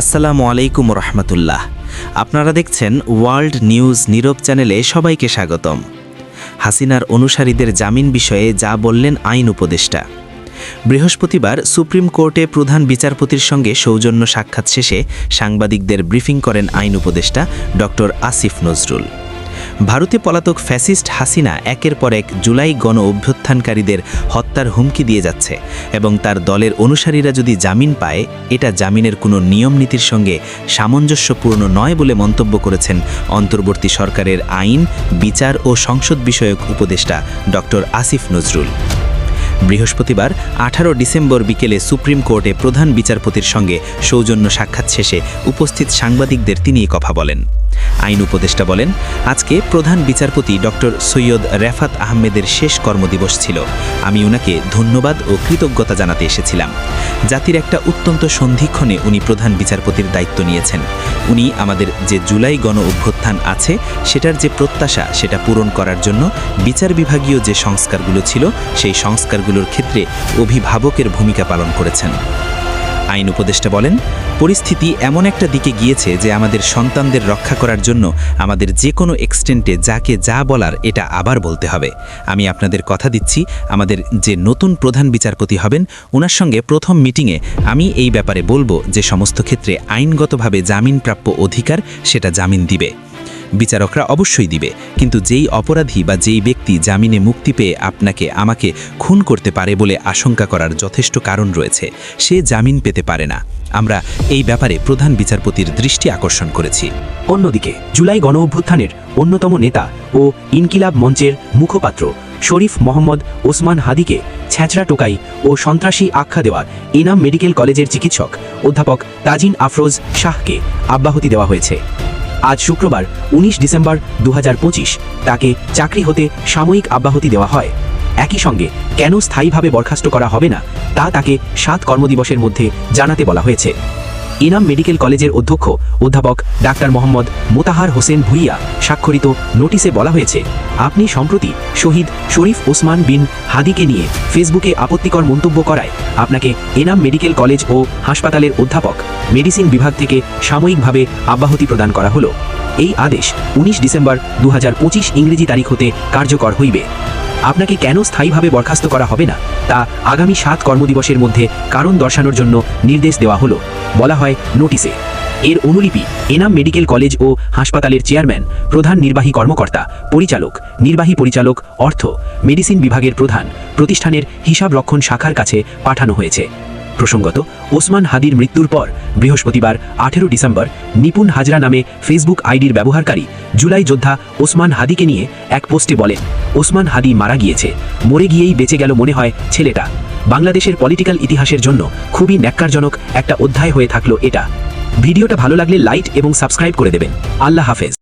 আসসালামু আলাইকুম রহমতুল্লাহ আপনারা দেখছেন ওয়ার্ল্ড নিউজ নীরব চ্যানেলে সবাইকে স্বাগতম। হাসিনার অনুসারীদের জামিন বিষয়ে যা বললেন আইন উপদেষ্টা। বৃহস্পতিবার সুপ্রিম কোর্টে প্রধান বিচারপতির সঙ্গে সৌজন্য সাক্ষাৎ শেষে সাংবাদিকদের ব্রিফিং করেন আইন উপদেষ্টা ডক্টর আসিফ নজরুল। ভারতে পলাতক ফ্যাসিস্ট হাসিনা একের পর এক জুলাই গণ অভ্যুত্থানকারীদের হত্যার হুমকি দিয়ে যাচ্ছে এবং তার দলের অনুসারীরা যদি জামিন পায়, এটা জামিনের কোনো নিয়ম নীতির সঙ্গে সামঞ্জস্যপূর্ণ নয় বলে মন্তব্য করেছেন অন্তর্বর্তী সরকারের আইন, বিচার ও সংসদ বিষয়ক উপদেষ্টা ডক্টর আসিফ নজরুল। বৃহস্পতিবার, আঠারো ডিসেম্বর বিকেলে সুপ্রিম কোর্টে প্রধান বিচারপতির সঙ্গে সৌজন্য সাক্ষাৎ শেষে উপস্থিত সাংবাদিকদের তিনি কথা বলেন। আইন উপদেষ্টা বলেন, আজকে প্রধান বিচারপতি ডক্টর সৈয়দ রেফাত আহমেদের শেষ কর্মদিবস ছিল। আমি উনাকে ধন্যবাদ ও কৃতজ্ঞতা জানাতে এসেছিলাম। জাতির একটা অত্যন্ত সন্ধিক্ষণে উনি প্রধান বিচারপতির দায়িত্ব নিয়েছেন। উনি আমাদের যে জুলাই গণ অভ্যুত্থান আছে, সেটার যে প্রত্যাশা, সেটা পূরণ করার জন্য বিচার বিভাগীয় যে সংস্কারগুলো ছিল, সেই সংস্কারগুলোর ক্ষেত্রে অভিভাবকের ভূমিকা পালন করেছেন। আইন উপদেষ্টা বলেন, পরিস্থিতি এমন একটা দিকে গিয়েছে যে আমাদের সন্তানদের রক্ষা করার জন্য আমাদের যে কোনো এক্সটেন্টে যাকে যা বলার এটা আবার বলতে হবে। আমি আপনাদের কথা দিচ্ছি, আমাদের যে নতুন প্রধান বিচারপতি হবেন ওনার সঙ্গে প্রথম মিটিংয়ে আমি এই ব্যাপারে বলব যে সমস্ত ক্ষেত্রে আইনগতভাবে জামিনপ্রাপ্য অধিকার সেটা জামিন দিবে। বিচারকরা অবশ্যই দিবে। কিন্তু যেই অপরাধী বা যেই ব্যক্তি জামিনে মুক্তি পেয়ে আপনাকে, আমাকে খুন করতে পারে বলে আশঙ্কা করার যথেষ্ট কারণ রয়েছে, সে জামিন পেতে পারে না। আমরা এই ব্যাপারে প্রধান বিচারপতির দৃষ্টি আকর্ষণ করেছি। অন্যদিকে, জুলাই গণ অভ্যুত্থানের অন্যতম নেতা ও ইনকিলাব মঞ্চের মুখপাত্র শরীফ মোহাম্মদ ওসমান হাদিকে ছ্যাঁচড়া টোকাই ও সন্ত্রাসী আখ্যা দেওয়ার ইনাম মেডিকেল কলেজের চিকিৎসক অধ্যাপক তাজিন আফরোজ শাহকে আব্যাহতি দেওয়া হয়েছে। আজ শুক্রবার ১৯ ডিসেম্বর দু হাজার পঁচিশ, তাকে চাকরি হতে সাময়িক আব্যাহতি দেওয়া হয়। একই সঙ্গে, কেন স্থায়ীভাবে বরখাস্ত করা হবে না, তা তাকে সাত কর্মদিবসের মধ্যে জানাতে বলা হয়েছে। ইনাম মেডিকেল কলেজের অধ্যক্ষ অধ্যাপক ডাক্তার মোহাম্মদ মোতাহার হোসেন ভুইয়া স্বাক্ষরিত নোটিশে বলা হয়েছে, আপনি সম্প্রতি শহীদ শরীফ ওসমান বিন হাদিকে নিয়ে ফেসবুকে আপত্তিকর মন্তব্য করায়, আপনাকে এনাম মেডিকেল কলেজ ও হাসপাতালের অধ্যাপক মেডিসিন বিভাগ থেকে সাময়িকভাবে আব্যাহতি প্রদান করা হলো। এই আদেশ উনিশ ডিসেম্বর দু হাজার পঁচিশ ইংরেজি তারিখ হতে কার্যকর হইবে। আপনাকে কেন স্থায়ীভাবে বরখাস্ত করা হবে না, তা আগামী সাত কর্মদিবসের মধ্যে কারণ দর্শানোর জন্য নির্দেশ দেওয়া হলো, বলা হয় নোটিশে। এর অনুলিপি এনাম মেডিকেল কলেজ ও হাসপাতালের চেয়ারম্যান, প্রধান নির্বাহী কর্মকর্তা, পরিচালক, নির্বাহী পরিচালক, অর্থ, মেডিসিন বিভাগের প্রধান, প্রতিষ্ঠানের হিসাব রক্ষণ শাখার কাছে পাঠানো হয়েছে। প্রসঙ্গত, ওসমান হাদির মৃত্যুর পর, বৃহস্পতিবার, আঠেরো ডিসেম্বর, নিপুণ হাজরা নামে ফেসবুক আইডির ব্যবহারকারী জুলাই যোদ্ধা ওসমান হাদিকে নিয়ে এক পোস্টে বলেন, ওসমান হাদি মারা গিয়েছে। মরে গিয়েই বেঁচে গেল মনে হয় ছেলেটা। বাংলাদেশের পলিটিক্যাল ইতিহাসের জন্য খুবই ন্যাক্কারজনক একটা অধ্যায় হয়ে থাকল এটা। ভিডিওটা ভালো লাগলে লাইক এবং সাবস্ক্রাইব করে দেবেন। আল্লাহ হাফেজ।